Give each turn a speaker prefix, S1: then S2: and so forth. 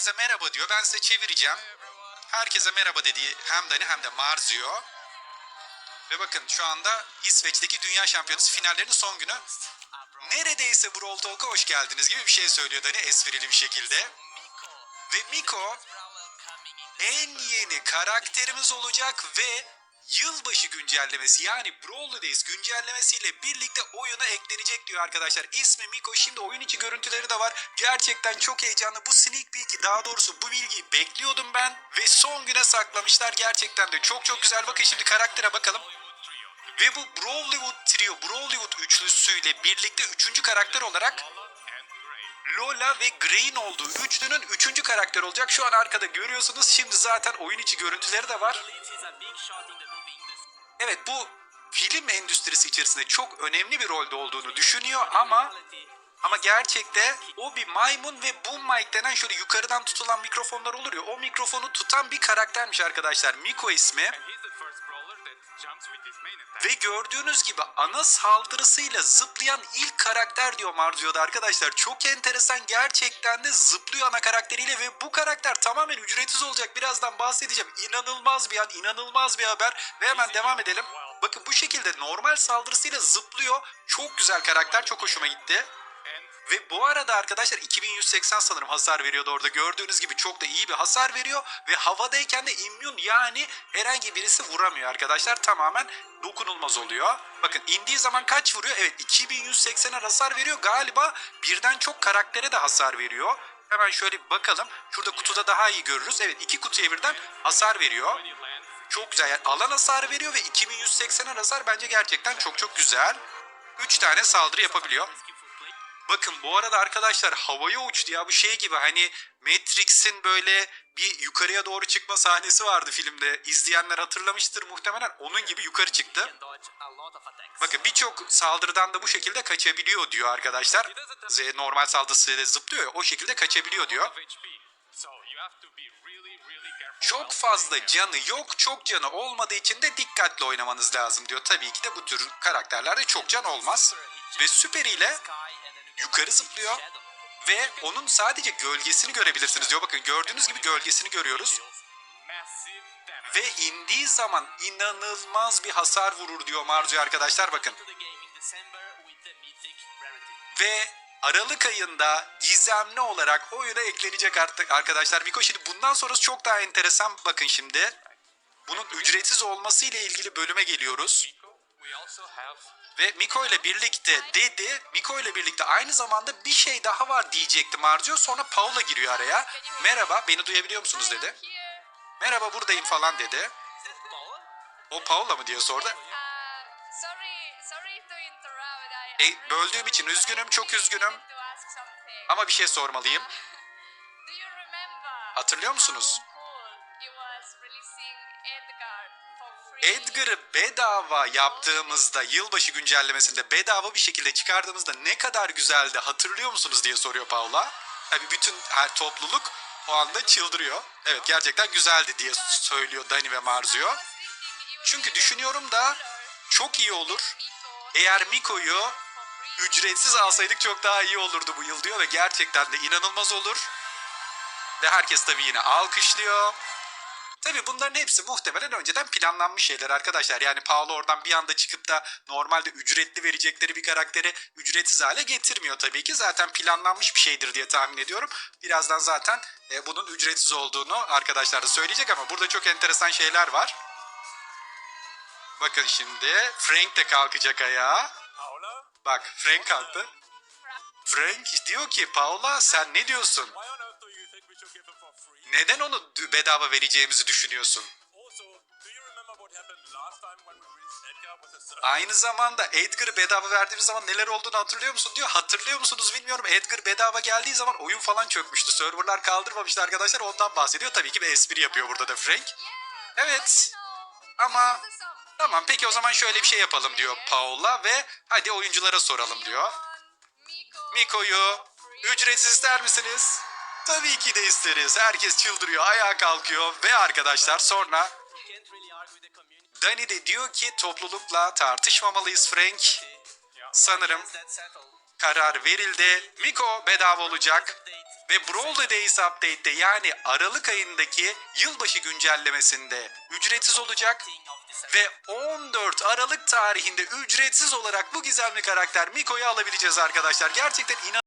S1: herkese merhaba diyor. Ben size çevireceğim. Herkese merhaba dediği hem Dani hem de Marzio. Ve bakın şu anda İsveç'teki Dünya Şampiyonası finallerinin son günü. Neredeyse Brawl Talk'a hoş geldiniz gibi bir şey söylüyor Dani esprili bir şekilde. Ve Miko en yeni karakterimiz olacak ve yılbaşı güncellemesi yani Brawl Days güncellemesiyle birlikte oyuna eklenecek diyor arkadaşlar. İsmi Miko şimdi oyun içi görüntüleri de var. Gerçekten çok heyecanlı. Bu sneak peek'i daha doğrusu bu bilgiyi bekliyordum ben ve son güne saklamışlar. Gerçekten de çok çok güzel. Bakın şimdi karaktere bakalım. Ve bu Brawllywood trio, Brawllywood üçlüsüyle birlikte üçüncü karakter olarak Lola ve Green olduğu üçlünün üçüncü karakter olacak. Şu an arkada görüyorsunuz. Şimdi zaten oyun içi görüntüleri de var. Evet bu film endüstrisi içerisinde çok önemli bir rolde olduğunu düşünüyor ama ama gerçekte o bir maymun ve boom mic denen şöyle yukarıdan tutulan mikrofonlar olur ya o mikrofonu tutan bir karaktermiş arkadaşlar. Miko ismi. Ve gördüğünüz gibi ana saldırısıyla zıplayan ilk karakter diyor Marzio'da arkadaşlar. Çok enteresan gerçekten de zıplıyor ana karakteriyle ve bu karakter tamamen ücretsiz olacak. Birazdan bahsedeceğim. İnanılmaz bir an, inanılmaz bir haber ve hemen devam edelim. Bakın bu şekilde normal saldırısıyla zıplıyor. Çok güzel karakter, çok hoşuma gitti. Ve bu arada arkadaşlar 2180 sanırım hasar veriyordu orada. Gördüğünüz gibi çok da iyi bir hasar veriyor. Ve havadayken de immün yani herhangi birisi vuramıyor arkadaşlar. Tamamen dokunulmaz oluyor. Bakın indiği zaman kaç vuruyor? Evet 2180'e hasar veriyor. Galiba birden çok karaktere de hasar veriyor. Hemen şöyle bir bakalım. Şurada kutuda daha iyi görürüz. Evet iki kutuya birden hasar veriyor. Çok güzel. Yani alan hasarı veriyor ve 2180'e hasar bence gerçekten çok çok güzel. 3 tane saldırı yapabiliyor. Bakın bu arada arkadaşlar havaya uçtu ya bu şey gibi hani Matrix'in böyle bir yukarıya doğru çıkma sahnesi vardı filmde. İzleyenler hatırlamıştır muhtemelen onun gibi yukarı çıktı. Bakın birçok saldırıdan da bu şekilde kaçabiliyor diyor arkadaşlar. Z- Normal saldırısıyla zıplıyor ya o şekilde kaçabiliyor diyor. Çok fazla canı yok, çok canı olmadığı için de dikkatli oynamanız lazım diyor. Tabii ki de bu tür karakterlerde çok can olmaz. Ve süper ile yukarı zıplıyor ve onun sadece gölgesini görebilirsiniz diyor. Bakın gördüğünüz gibi gölgesini görüyoruz. Ve indiği zaman inanılmaz bir hasar vurur diyor Marcio arkadaşlar bakın. Ve Aralık ayında gizemli olarak oyuna eklenecek artık arkadaşlar. Miko şimdi bundan sonrası çok daha enteresan. Bakın şimdi. Bunun ücretsiz olması ile ilgili bölüme geliyoruz. Ve Miko ile birlikte dedi. Miko ile birlikte aynı zamanda bir şey daha var diyecekti Marzio. Sonra Paula giriyor araya. Merhaba beni duyabiliyor musunuz dedi. Merhaba buradayım falan dedi. O Paula mı diye sordu. E, böldüğüm için üzgünüm çok üzgünüm. Ama bir şey sormalıyım. Hatırlıyor musunuz? Edgar'ı bedava yaptığımızda yılbaşı güncellemesinde bedava bir şekilde çıkardığımızda ne kadar güzeldi hatırlıyor musunuz diye soruyor Paula. Tabi bütün her topluluk o anda çıldırıyor. Evet gerçekten güzeldi diye söylüyor Dani ve Marzio. Çünkü düşünüyorum da çok iyi olur. Eğer Miko'yu ücretsiz alsaydık çok daha iyi olurdu bu yıl diyor ve gerçekten de inanılmaz olur. Ve herkes tabii yine alkışlıyor. Tabii bunların hepsi muhtemelen önceden planlanmış şeyler arkadaşlar. Yani Paolo oradan bir anda çıkıp da normalde ücretli verecekleri bir karakteri ücretsiz hale getirmiyor tabii ki. Zaten planlanmış bir şeydir diye tahmin ediyorum. Birazdan zaten e, bunun ücretsiz olduğunu arkadaşlar da söyleyecek ama burada çok enteresan şeyler var. Bakın şimdi Frank de kalkacak ayağa. Bak Frank kalktı. Frank diyor ki Paula sen ne diyorsun? Neden onu bedava vereceğimizi düşünüyorsun? Aynı zamanda Edgar'ı bedava verdiğimiz zaman neler olduğunu hatırlıyor musun diyor. Hatırlıyor musunuz bilmiyorum. Edgar bedava geldiği zaman oyun falan çökmüştü. Serverlar kaldırmamıştı arkadaşlar. Ondan bahsediyor. Tabii ki bir espri yapıyor burada da Frank. Evet. Ama tamam peki o zaman şöyle bir şey yapalım diyor Paula ve hadi oyunculara soralım diyor. Miko'yu ücretsiz ister misiniz? Tabii ki de isteriz. Herkes çıldırıyor, ayağa kalkıyor ve arkadaşlar sonra Dani de diyor ki toplulukla tartışmamalıyız Frank. Sanırım karar verildi. Miko bedava olacak. Ve Brawl Days Update'te yani Aralık ayındaki yılbaşı güncellemesinde ücretsiz olacak. Ve 14 Aralık tarihinde ücretsiz olarak bu gizemli karakter Miko'yu alabileceğiz arkadaşlar. Gerçekten inan